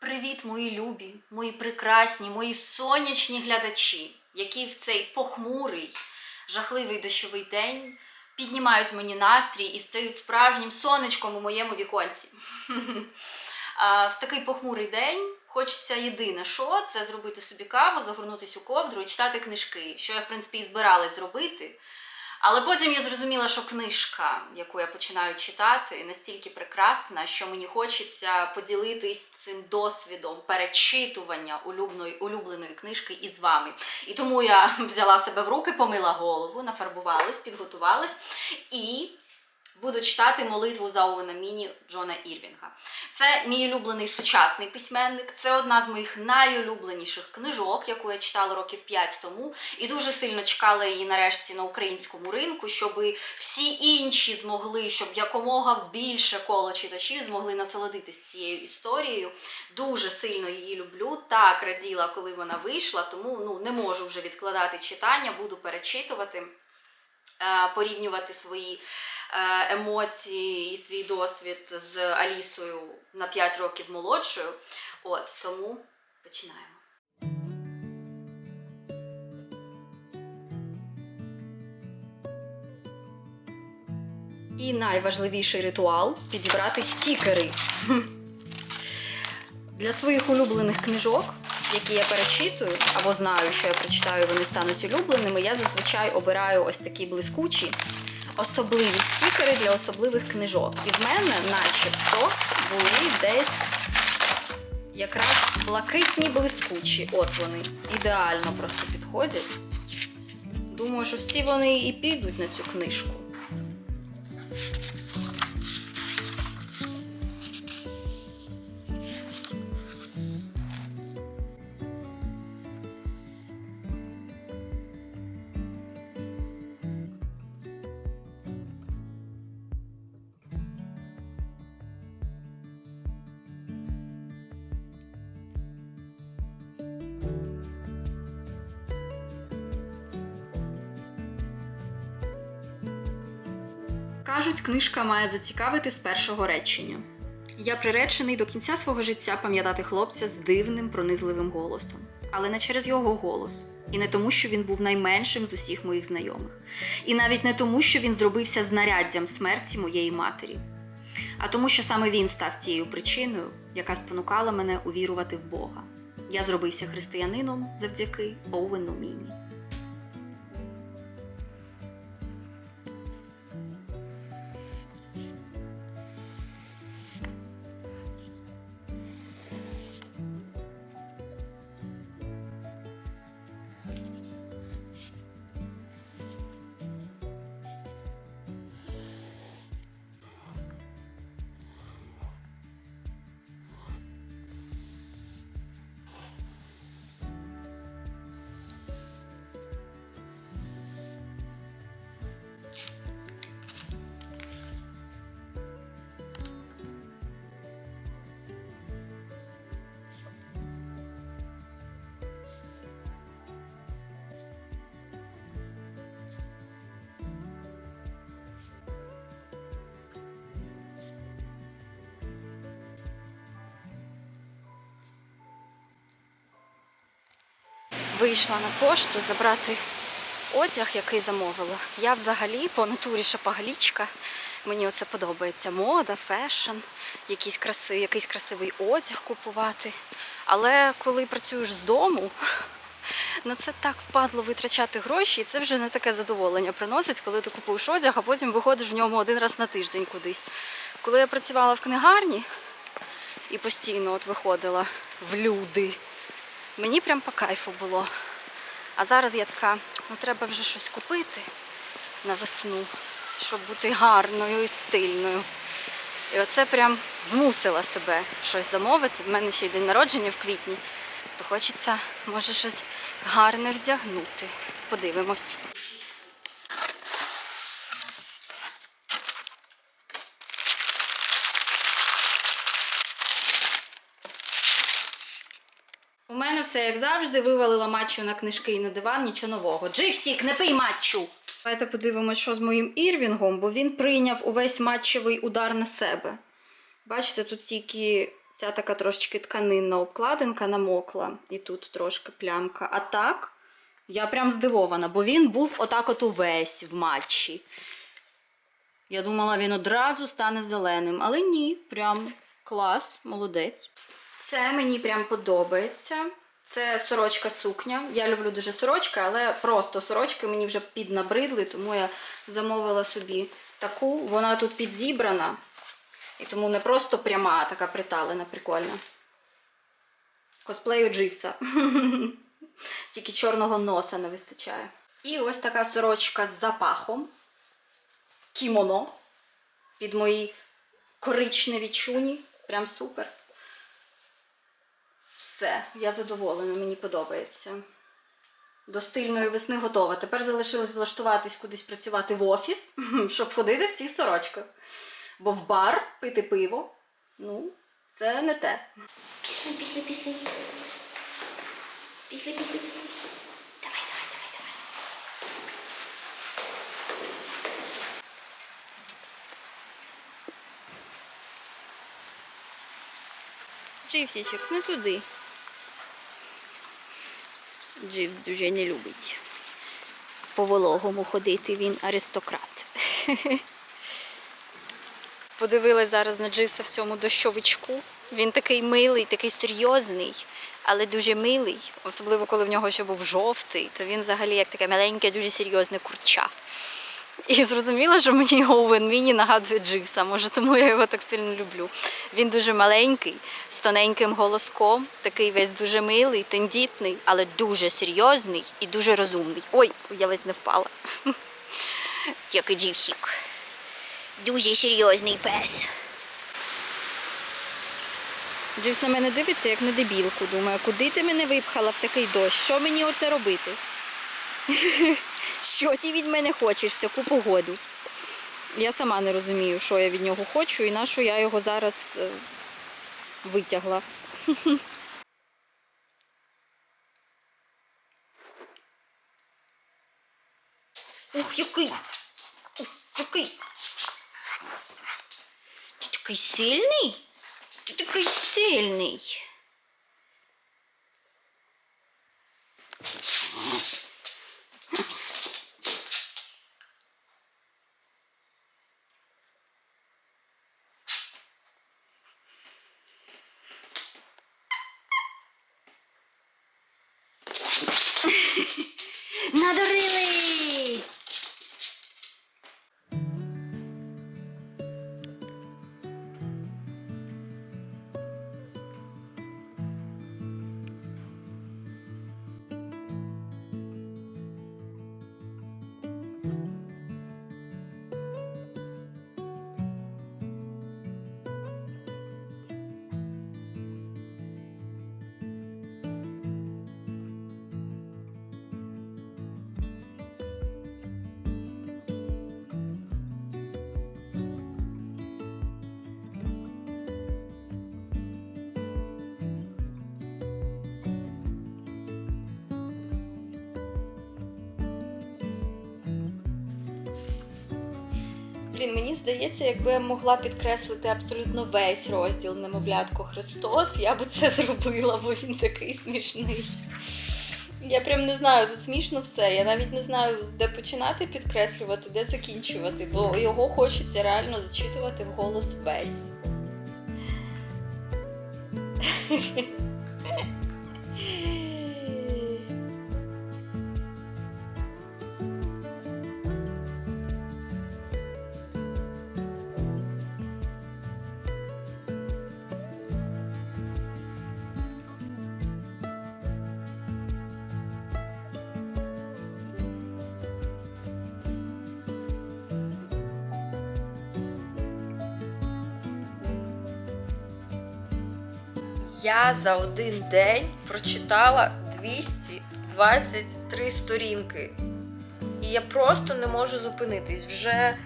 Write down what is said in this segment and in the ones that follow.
Привіт, мої любі, мої прекрасні, мої сонячні глядачі, які в цей похмурий, жахливий дощовий день піднімають мені настрій і стають справжнім сонечком у моєму віконці. В такий похмурий день хочеться єдине, що це зробити собі каву, загорнутись у ковдру і читати книжки, що я, в принципі, і збиралась зробити. Але потім я зрозуміла, що книжка, яку я починаю читати, настільки прекрасна, що мені хочеться поділитись цим досвідом перечитування улюбленої, улюбленої книжки із вами. І тому я взяла себе в руки, помила голову, нафарбувалась, підготувалась і буду читати молитву за Оуена Міні Джона Ірвінга. Це мій улюблений сучасний письменник. Це одна з моїх найулюбленіших книжок, яку я читала років 5 тому, і дуже сильно чекала її нарешті на українському ринку, щоб всі інші змогли, щоб якомога більше коло читачів змогли насолодитись цією історією. Дуже сильно її люблю. Так раділа, коли вона вийшла, тому ну не можу вже відкладати читання, буду перечитувати, е, порівнювати свої емоції і свій досвід з Алісою на 5 років молодшою. От тому починаємо. І найважливіший ритуал підібрати стікери. Для своїх улюблених книжок, які я перечитую, або знаю, що я прочитаю, вони стануть улюбленими, я зазвичай обираю ось такі блискучі особливі стікери для особливих книжок. І в мене, начебто, були десь якраз блакитні блискучі. От вони. Ідеально просто підходять. Думаю, що всі вони і підуть на цю книжку. Книжка має зацікавити з першого речення. Я приречений до кінця свого життя пам'ятати хлопця з дивним пронизливим голосом, але не через його голос, і не тому, що він був найменшим з усіх моїх знайомих, і навіть не тому, що він зробився знаряддям смерті моєї матері, а тому, що саме він став тією причиною, яка спонукала мене увірувати в Бога. Я зробився християнином завдяки Оуену Міні. Вийшла на пошту забрати одяг, який замовила. Я взагалі по натурі шапогалічка. Мені оце подобається. Мода, фешн, якийсь, краси, якийсь красивий одяг купувати. Але коли працюєш з дому, на це так впадло витрачати гроші, і це вже не таке задоволення приносить, коли ти купуєш одяг, а потім виходиш в ньому один раз на тиждень кудись. Коли я працювала в книгарні і постійно от виходила в люди, Мені прям по кайфу було. А зараз я така, ну треба вже щось купити на весну, щоб бути гарною і стильною. І оце прям змусила себе щось замовити. В мене ще й день народження в квітні, то хочеться, може, щось гарне вдягнути. Подивимось. У мене все як завжди, вивалила матчу на книжки і на диван, нічого нового. Дживсік, не пий матчу! Давайте подивимось, що з моїм Ірвінгом, бо він прийняв увесь матчевий удар на себе. Бачите, тут тільки Ця така трошечки тканинна обкладинка намокла, і тут трошки плямка. А так, я прям здивована, бо він був отак от увесь в матчі. Я думала, він одразу стане зеленим, але ні, прям клас, молодець. Це мені прям подобається. Це сорочка сукня. Я люблю дуже сорочки, але просто сорочки мені вже піднабридли, тому я замовила собі таку. Вона тут підзібрана. І тому не просто пряма, а така приталена, прикольна. Косплею Дживса. Тільки чорного носа не вистачає. І ось така сорочка з запахом. Кімоно. Під мої коричневі чуні. Прям супер. Все, я задоволена, мені подобається. До стильної весни готова. Тепер залишилось влаштуватись кудись працювати в офіс, щоб ходити в цих сорочках. Бо в бар пити пиво, ну, це не те. Пішли, пішли, пішли. Пішли, пішли, пішли. Давай, давай, давай, давай. Дживсічок, не туди. Дживс дуже не любить. По вологому ходити він аристократ. Подивилась зараз на Дживса в цьому дощовичку. Він такий милий, такий серйозний, але дуже милий. Особливо, коли в нього ще був жовтий, то він взагалі як таке маленьке, дуже серйозне курча. І зрозуміла, що мені його у Венміні нагадує Дживса, може тому я його так сильно люблю. Він дуже маленький, з тоненьким голоском, такий весь дуже милий, тендітний, але дуже серйозний і дуже розумний. Ой, я ледь не впала. Як і Дживсік. Дуже серйозний пес. Дживс на мене дивиться, як на дебілку. Думає, куди ти мене випхала в такий дощ? Що мені оце робити? Що ти від мене хочеш в таку погоду? Я сама не розумію, що я від нього хочу і на що я його зараз е, витягла. Ох, який! Ох, який! Ти такий сильний? Ти такий сильний. Блін, мені здається, якби я могла підкреслити абсолютно весь розділ Немовлятко Христос, я би це зробила, бо він такий смішний. Я прям не знаю, тут смішно все. Я навіть не знаю, де починати підкреслювати, де закінчувати, бо його хочеться реально зачитувати вголос весь. Я за один день прочитала 223 сторінки. І я просто не можу зупинитись. Вже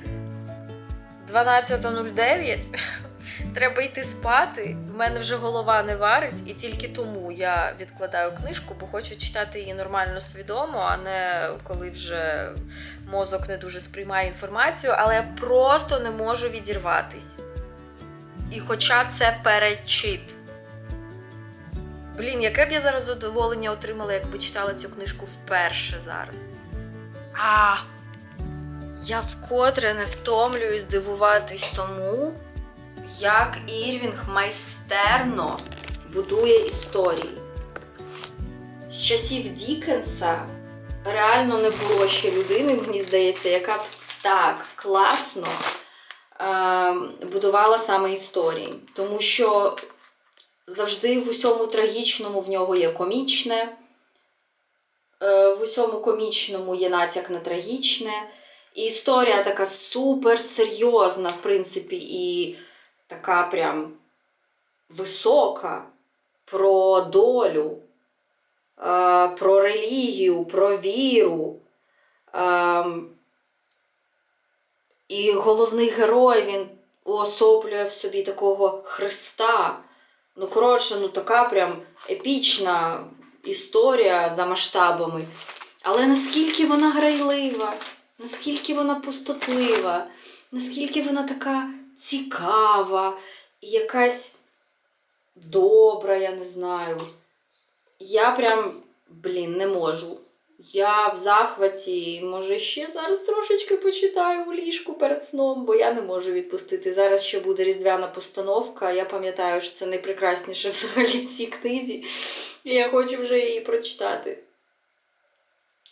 12.09. Треба йти спати. В мене вже голова не варить, і тільки тому я відкладаю книжку, бо хочу читати її нормально свідомо, а не коли вже мозок не дуже сприймає інформацію, але я просто не можу відірватись. І хоча це перечит. Блін, яке б я зараз задоволення отримала, якби читала цю книжку вперше зараз. А! Я вкотре не втомлююсь дивуватись тому, як Ірвінг майстерно будує історії. З часів Дікенса реально не було ще людини, мені здається, яка б так класно е, будувала саме історії. Тому що завжди в усьому трагічному в нього є комічне, е, в усьому комічному є натяк на трагічне. І історія така супер серйозна, в принципі, і така прям висока про долю, е, про релігію, про віру. Ем, І головний герой він уособлює в собі такого Христа. Ну, коротше, ну така прям епічна історія за масштабами. Але наскільки вона грайлива, наскільки вона пустотлива, наскільки вона така цікава і якась добра, я не знаю. Я прям, блін, не можу. Я в захваті, може, ще зараз трошечки почитаю у ліжку перед сном, бо я не можу відпустити. Зараз ще буде різдвяна постановка. Я пам'ятаю, що це найпрекрасніше взагалі в цій книзі. І я хочу вже її прочитати.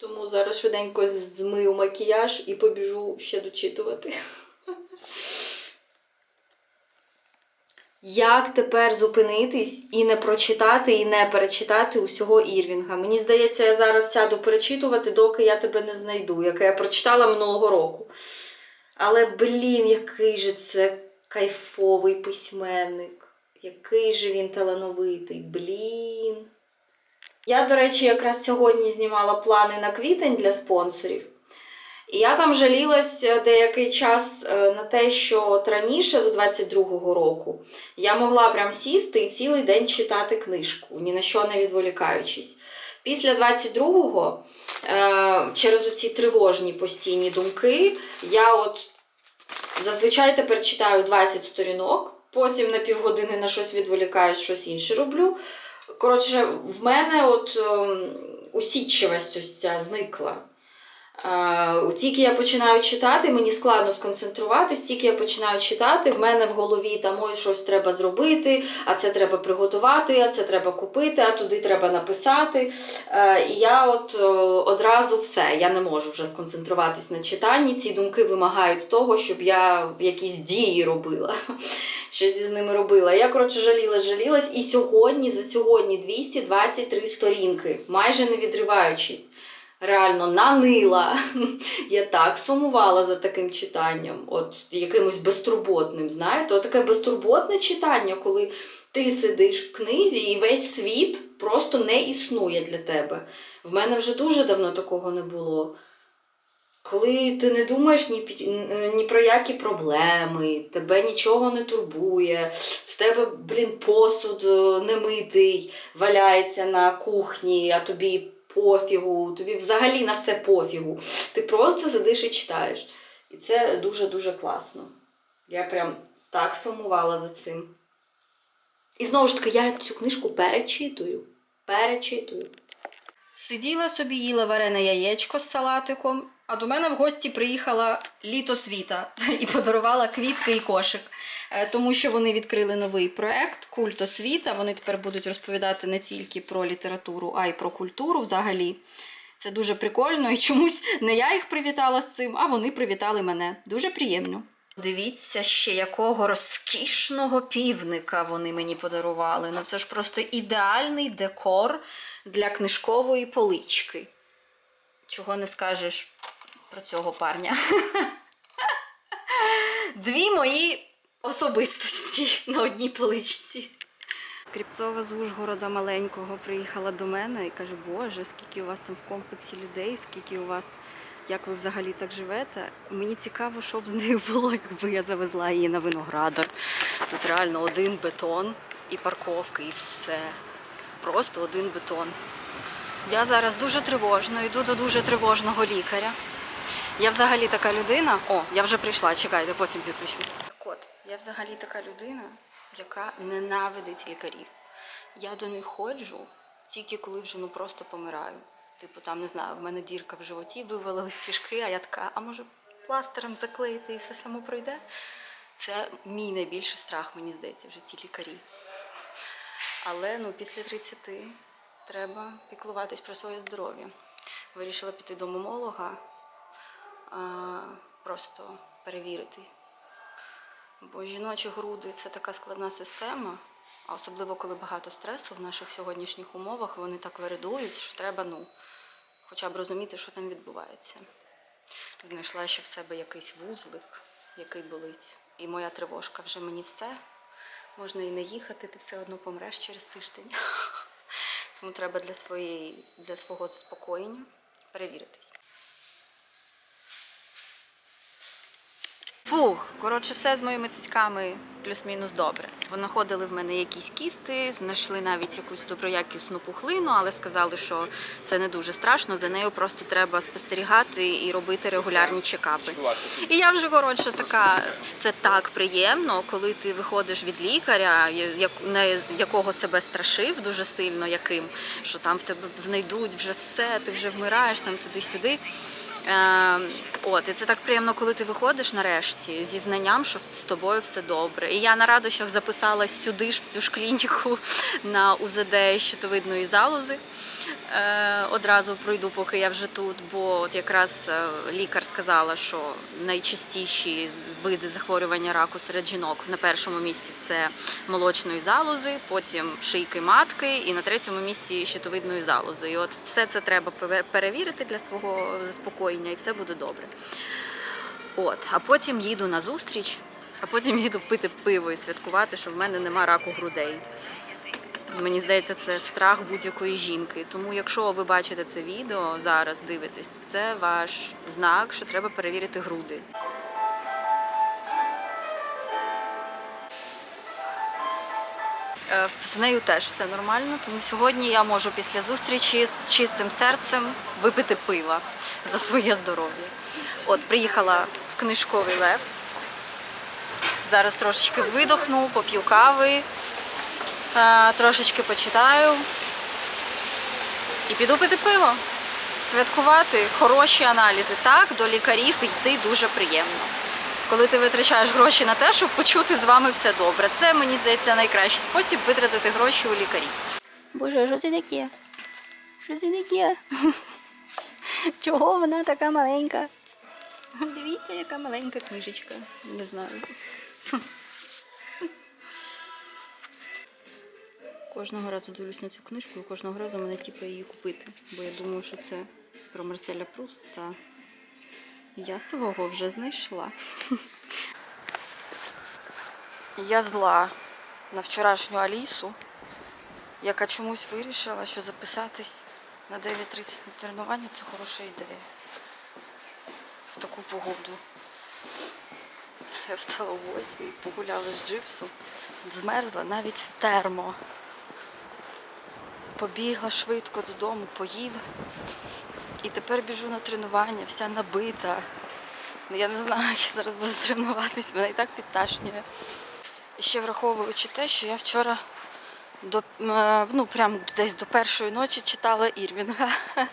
Тому зараз швиденько змию макіяж і побіжу ще дочитувати. Як тепер зупинитись і не прочитати, і не перечитати усього Ірвінга? Мені здається, я зараз сяду перечитувати, доки я тебе не знайду, яке я прочитала минулого року. Але, блін, який же це кайфовий письменник, який же він талановитий, блін. Я, до речі, якраз сьогодні знімала плани на квітень для спонсорів. І я там жалілась е, деякий час е, на те, що от раніше, до 22-го року, я могла прям сісти і цілий день читати книжку, ні на що не відволікаючись. Після 22-го, е, через оці тривожні постійні думки, я от зазвичай тепер читаю 20 сторінок, потім на півгодини на щось відволікаюсь, щось інше роблю. Коротше, в мене от ем, ось ця зникла. Тільки я починаю читати, мені складно сконцентруватись, тільки я починаю читати, в мене в голові там ой, щось треба зробити, а це треба приготувати, а це треба купити, а туди треба написати. Е, І я от е, одразу все, я не можу вже сконцентруватись на читанні. Ці думки вимагають того, щоб я якісь дії робила. Щось з ними робила. Я, коротше, жалілась, жалілась. І сьогодні, за сьогодні 223 сторінки, майже не відриваючись реально нанила. Я так сумувала за таким читанням, от якимось безтурботним, знаєте, от таке безтурботне читання, коли ти сидиш в книзі і весь світ просто не існує для тебе. В мене вже дуже давно такого не було. Коли ти не думаєш ні, ні про які проблеми, тебе нічого не турбує, в тебе, блін, посуд е, немитий валяється на кухні, а тобі пофігу, тобі взагалі на все пофігу. Ти просто сидиш і читаєш. І це дуже-дуже класно. Я прям так сумувала за цим. І знову ж таки, я цю книжку перечитую. Перечитую. Сиділа собі, їла варене яєчко з салатиком, а до мене в гості приїхала літо світа і подарувала квітки і кошик. Е, Тому що вони відкрили новий проект Культ освіта. Вони тепер будуть розповідати не тільки про літературу, а й про культуру взагалі. Це дуже прикольно, і чомусь не я їх привітала з цим, а вони привітали мене. Дуже приємно. Дивіться ще, якого розкішного півника вони мені подарували. Ну це ж просто ідеальний декор для книжкової полички. Чого не скажеш про цього парня? Дві мої особистості на одній поличці. Скріпцова з Ужгорода маленького приїхала до мене і каже, Боже, скільки у вас там в комплексі людей, скільки у вас, як ви взагалі так живете. Мені цікаво, що б з нею було, якби я завезла її на виноградар. Тут реально один бетон і парковки, і все. Просто один бетон. Я зараз дуже тривожно, йду до дуже тривожного лікаря. Я взагалі така людина. О, я вже прийшла, чекайте, потім підключу. Так от, я взагалі така людина, яка ненавидить лікарів. Я до них ходжу тільки коли вже ну просто помираю. Типу, там не знаю, в мене дірка в животі, вивалились кишки, а я така, а може пластиром заклеїти і все само пройде. Це мій найбільший страх, мені здається, в житті лікарі. Але ну, після 30 треба піклуватись про своє здоров'я. Вирішила піти до мамолога, просто перевірити. Бо жіночі груди це така складна система, а особливо коли багато стресу в наших сьогоднішніх умовах, вони так виридують, що треба ну, хоча б розуміти, що там відбувається. Знайшла ще в себе якийсь вузлик, який болить. І моя тривожка вже мені все. Можна і не їхати, ти все одно помреш через тиждень. Тому треба для, своєї, для свого заспокоєння перевіритись. Фух, коротше, все з моїми цицьками плюс-мінус добре. Винаходили в мене якісь кісти, знайшли навіть якусь доброякісну пухлину, але сказали, що це не дуже страшно. За нею просто треба спостерігати і робити регулярні чекапи. І я вже коротше така, це так приємно, коли ти виходиш від лікаря, якого себе страшив дуже сильно, яким що там в тебе знайдуть вже все, ти вже вмираєш там туди-сюди. От, і це так приємно, коли ти виходиш нарешті зі знанням, що з тобою все добре. І я на радощах записалась сюди ж в цю ж клініку на УЗД щитовидної залози. Е, одразу пройду, поки я вже тут, бо от якраз е, лікар сказала, що найчастіші види захворювання раку серед жінок на першому місці це молочної залози, потім шийки матки, і на третьому місці щитовидної залози. І от все це треба пере- перевірити для свого заспокоєння, і все буде добре. От, а потім їду на зустріч, а потім їду пити пиво і святкувати, що в мене нема раку грудей. Мені здається, це страх будь-якої жінки. Тому, якщо ви бачите це відео зараз, дивитесь, то це ваш знак, що треба перевірити груди. З нею теж все нормально, тому сьогодні я можу після зустрічі з чистим серцем випити пива за своє здоров'я. От приїхала в книжковий лев. Зараз трошечки видохну, поп'ю кави, е, трошечки почитаю і піду пити пиво, святкувати хороші аналізи. Так, до лікарів йти дуже приємно. Коли ти витрачаєш гроші на те, щоб почути з вами все добре. Це, мені здається, найкращий спосіб витратити гроші у лікарів. Боже, що це таке? Що це таке? Чого вона така маленька? Дивіться, яка маленька книжечка. Не знаю. Кожного разу дивлюсь на цю книжку і кожного разу мене тіпа її купити. Бо я думаю, що це про Марселя Пруста. Я свого вже знайшла. Я зла на вчорашню Алісу, яка чомусь вирішила, що записатись на 9.30 на тренування це хороша ідея в таку погоду. Я встала о 8, погуляла з джипсу, змерзла навіть в термо. Побігла швидко додому, поїла. І тепер біжу на тренування, вся набита. Ну, Я не знаю, як я зараз буду тренуватись, мене і так підташнює. І ще враховуючи те, що я вчора до, е, ну, прям десь до першої ночі читала Ірвінга.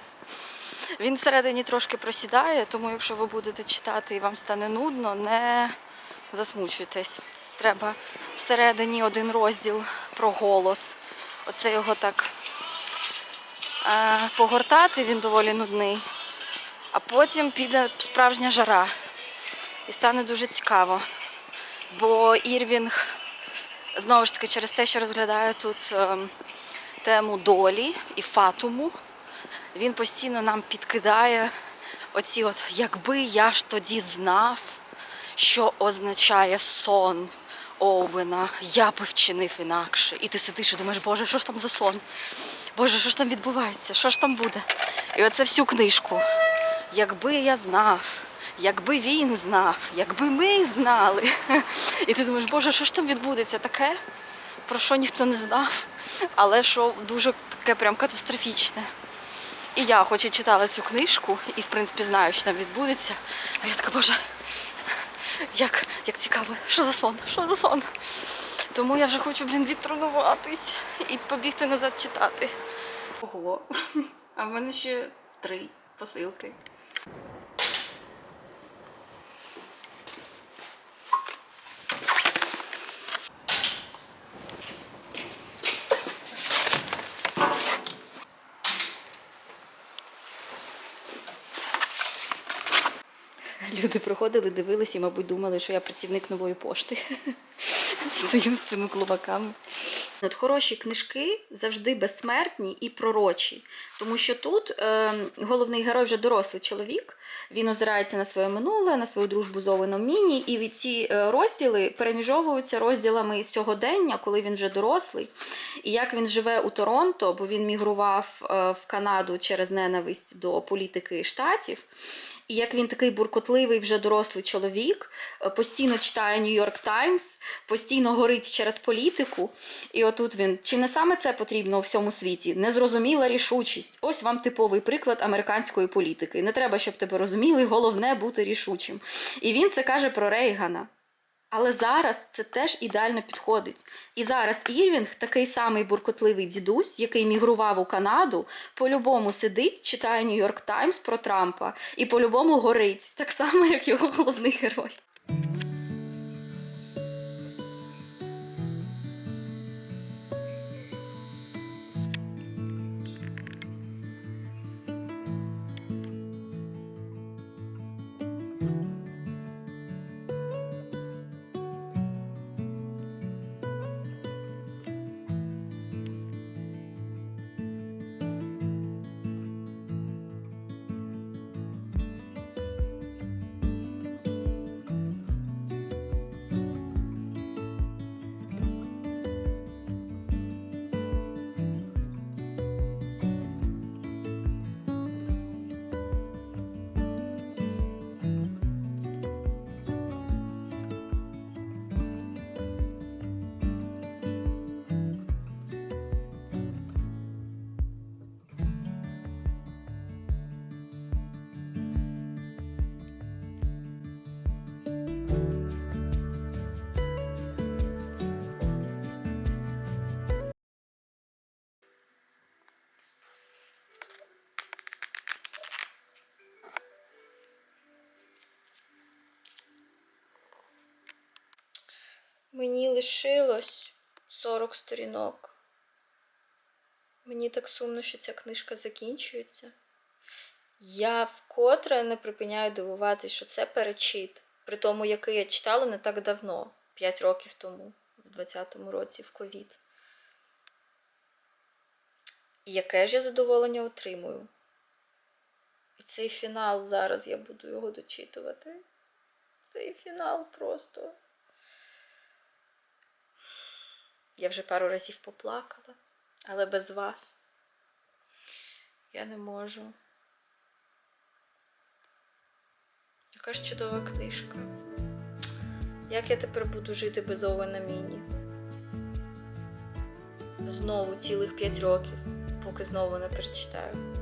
Він всередині трошки просідає, тому якщо ви будете читати і вам стане нудно, не засмучуйтесь. Треба всередині один розділ про голос. Оце його так погортати, він доволі нудний. А потім піде справжня жара. І стане дуже цікаво. Бо Ірвінг знову ж таки через те, що розглядає тут ем, тему долі і фатуму, він постійно нам підкидає оці от, якби я ж тоді знав, що означає сон Оуена, я би вчинив інакше. І ти сидиш і думаєш, боже, що ж там за сон? Боже, що ж там відбувається? Що ж там буде? І оце всю книжку. Якби я знав, якби він знав, якби ми знали. І ти думаєш, боже, що ж там відбудеться таке, про що ніхто не знав, але що дуже таке прям катастрофічне. І я хоч і читала цю книжку, і в принципі знаю, що там відбудеться. А я така, боже, як, як цікаво, що за сон? Що за сон? Тому я вже хочу, блін, відтренуватись і побігти назад читати. Ого. А в мене ще три посилки. Люди проходили, дивились і, мабуть, думали, що я працівник нової пошти. Стою з цими клубаками. От хороші книжки завжди безсмертні і пророчі, тому що тут е, головний герой вже дорослий чоловік. Він озирається на своє минуле, на свою дружбу з Оленом Міні, і ці е, розділи переміжовуються розділами сьогодення, коли він вже дорослий. І як він живе у Торонто, бо він мігрував е, в Канаду через ненависть до політики штатів. І як він такий буркотливий, вже дорослий чоловік, е, постійно читає Нью-Йорк Таймс, постійно горить через політику. І отут він, чи не саме це потрібно у всьому світі? Незрозуміла рішучість. Ось вам типовий приклад американської політики. Не треба, щоб тебе розуміли, головне бути рішучим. І він це каже про Рейгана. Але зараз це теж ідеально підходить. І зараз Ірвінг, такий самий буркотливий дідусь, який мігрував у Канаду, по-любому сидить, читає Нью-Йорк Таймс про Трампа і по-любому горить, так само, як його головний герой. Мені лишилось 40 сторінок. Мені так сумно, що ця книжка закінчується. Я вкотре не припиняю дивуватися, що це перечит, при тому, який я читала не так давно, 5 років тому, в 20-му році, в ковід. І яке ж я задоволення отримую. І цей фінал зараз я буду його дочитувати. Цей фінал просто. Я вже пару разів поплакала, але без вас я не можу. Яка ж чудова книжка. Як я тепер буду жити без Овена Міні? Знову цілих п'ять років, поки знову не перечитаю.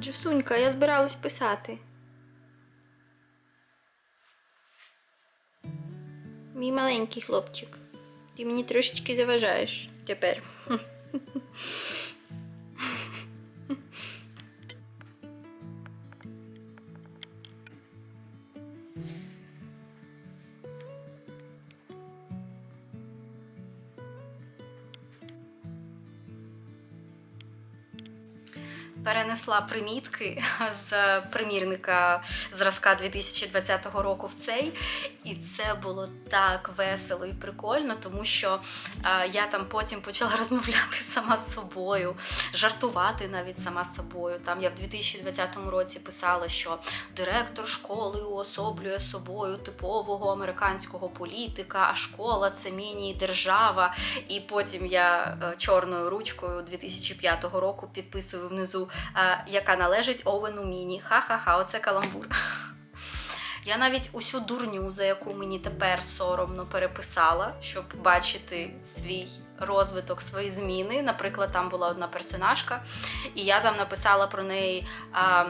Джусунька, я збиралась писати. Мій маленький хлопчик. Ти мені трошечки заважаєш тепер. Перенесла примітки з примірника зразка 2020 року в цей. І це було так весело і прикольно, тому що е, я там потім почала розмовляти сама з собою, жартувати навіть сама з собою. Там я в 2020 році писала, що директор школи уособлює собою типового американського політика, а школа це міні-держава. І потім я е, чорною ручкою 2005 року підписую внизу, е, яка належить Овену Міні. Ха-ха-ха, оце каламбур. Я навіть усю дурню, за яку мені тепер соромно переписала, щоб бачити свій розвиток, свої зміни. Наприклад, там була одна персонажка, і я там написала про неї а,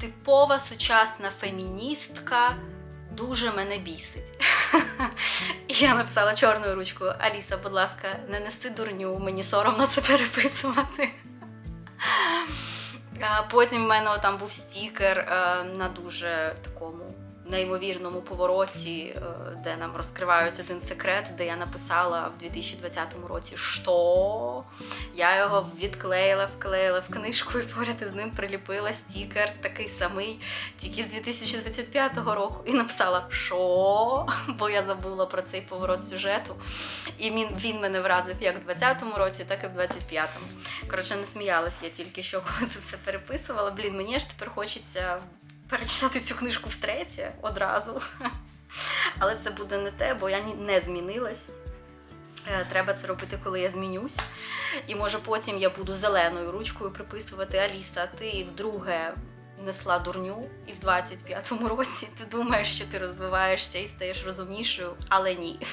типова сучасна феміністка. Дуже мене бісить. І я написала чорною ручкою: Аліса, будь ласка, не неси дурню, мені соромно це переписувати. Потім в мене там був стікер е, на дуже такому неймовірному повороті, е, де нам розкривають один секрет, де я написала в 2020 році що. Я його відклеїла, вклеїла в книжку і поряд із ним приліпила стікер такий самий, тільки з 2025 року, і написала що, бо я забула про цей поворот сюжету. І він, він мене вразив як в 20-му році, так і в 25-му. Коротше, не сміялась я тільки що, коли це все переписувала. Блін, мені ж тепер хочеться перечитати цю книжку втретє одразу. Але це буде не те, бо я не змінилась. Е, Треба це робити, коли я змінюсь. І може потім я буду зеленою ручкою приписувати Аліса, ти вдруге несла дурню, і в 25-му році ти думаєш, що ти розвиваєшся і стаєш розумнішою, але ні.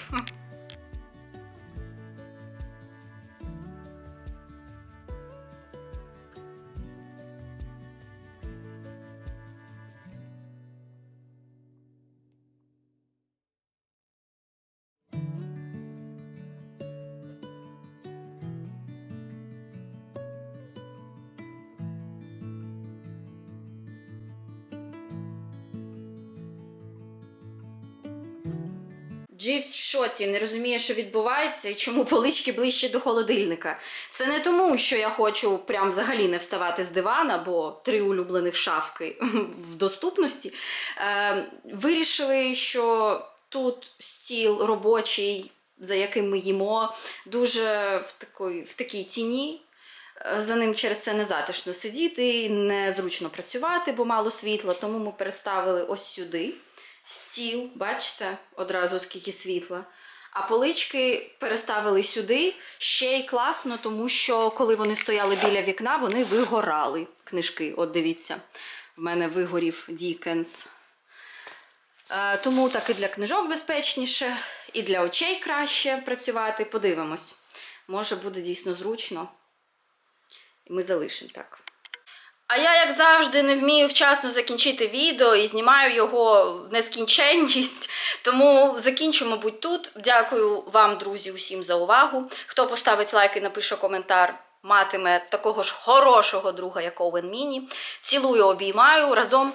Шоці, не розуміє, що відбувається і чому полички ближче до холодильника. Це не тому, що я хочу прям взагалі не вставати з дивана, бо три улюблених шафки в доступності. Е, вирішили, що тут стіл робочий, за яким ми їмо, дуже в такій, в такій тіні. Е, За ним через це незатишно сидіти, незручно працювати, бо мало світла, тому ми переставили ось сюди стіл, бачите, одразу скільки світла. А полички переставили сюди ще й класно, тому що коли вони стояли біля вікна, вони вигорали. Книжки, от дивіться, в мене вигорів Дікенс. Тому так і для книжок безпечніше, і для очей краще працювати. Подивимось. Може буде дійсно зручно. І ми залишимо так. А я, як завжди, не вмію вчасно закінчити відео і знімаю його в нескінченність. Тому закінчу, мабуть, тут. Дякую вам, друзі, усім за увагу. Хто поставить лайк і напише коментар, матиме такого ж хорошого друга, як Оуен Міні. Цілую, обіймаю разом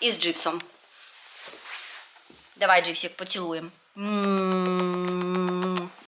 із Дживсом. Давай, Дживсік, поцілуємо.